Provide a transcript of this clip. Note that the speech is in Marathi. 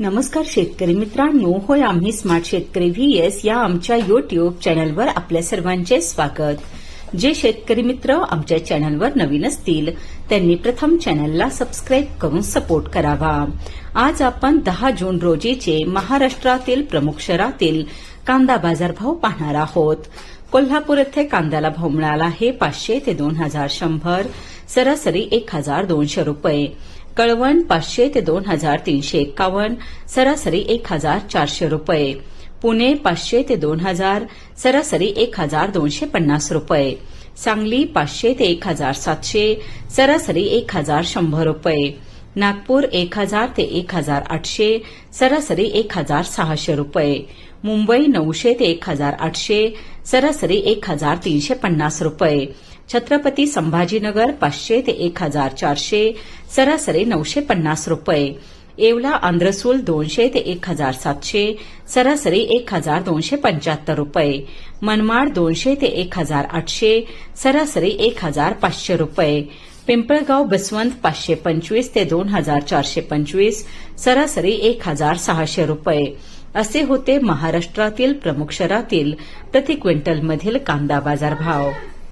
नमस्कार शेतकरी मित्रांनो होय आम्ही स्मार्ट शेतकरी व्ही एस या आमच्या युट्यूब चॅनलवर आपल्या सर्वांचे स्वागत. जे शेतकरी मित्र आमच्या चॅनलवर नवीन असतील त्यांनी प्रथम चॅनलला सबस्क्राईब करून सपोर्ट करावा. आज आपण दहा जून रोजीचे महाराष्ट्रातील प्रमुख शहरातील कांदा बाजारभाव पाहणार आहोत. कोल्हापूर येथे कांद्याला भाव मिळाला आहे पाचशे ते दोन हजार शंभर सरासरी एक हजार दोनशे रुपये. कळवण पाचशे ते दोन हजार तीनशे एक्कावन्न सरासरी एक हजार चारशे रुपये. पुणे पाचशे ते दोन हजार सरासरी एक हजार दोनशे पन्नास रुपये. सांगली पाचशे ते एक हजार सातशे सरासरी एक हजार शंभर रुपये. नागपूर एक हजार ते एक हजार आठशे सरासरी एक हजार सहाशे रुपये मुंबई नऊशे ते एक हजार आठशे सरासरी एक हजार तीनशे पन्नास रुपये छत्रपती संभाजीनगर पाचशे ते एक हजार चारशे सरासरी नऊशे पन्नास रुपये येवला आंध्रसूल दोनशे ते एक हजार सातशे सरासरी एक हजार दोनशे पंच्याहत्तर रुपये मनमाड दोनशे ते एक हजार आठशे सरासरी एक हजार पाचशे रुपये पिंपळगाव बसवंत पाचशे पंचवीस ते दोन हजार चारशे पंचवीस सरासरी एक हजार सहाशे रुपये. असे होते महाराष्ट्रातील प्रमुख शहरातील प्रति क्विंटलमधील कांदा बाजार भाव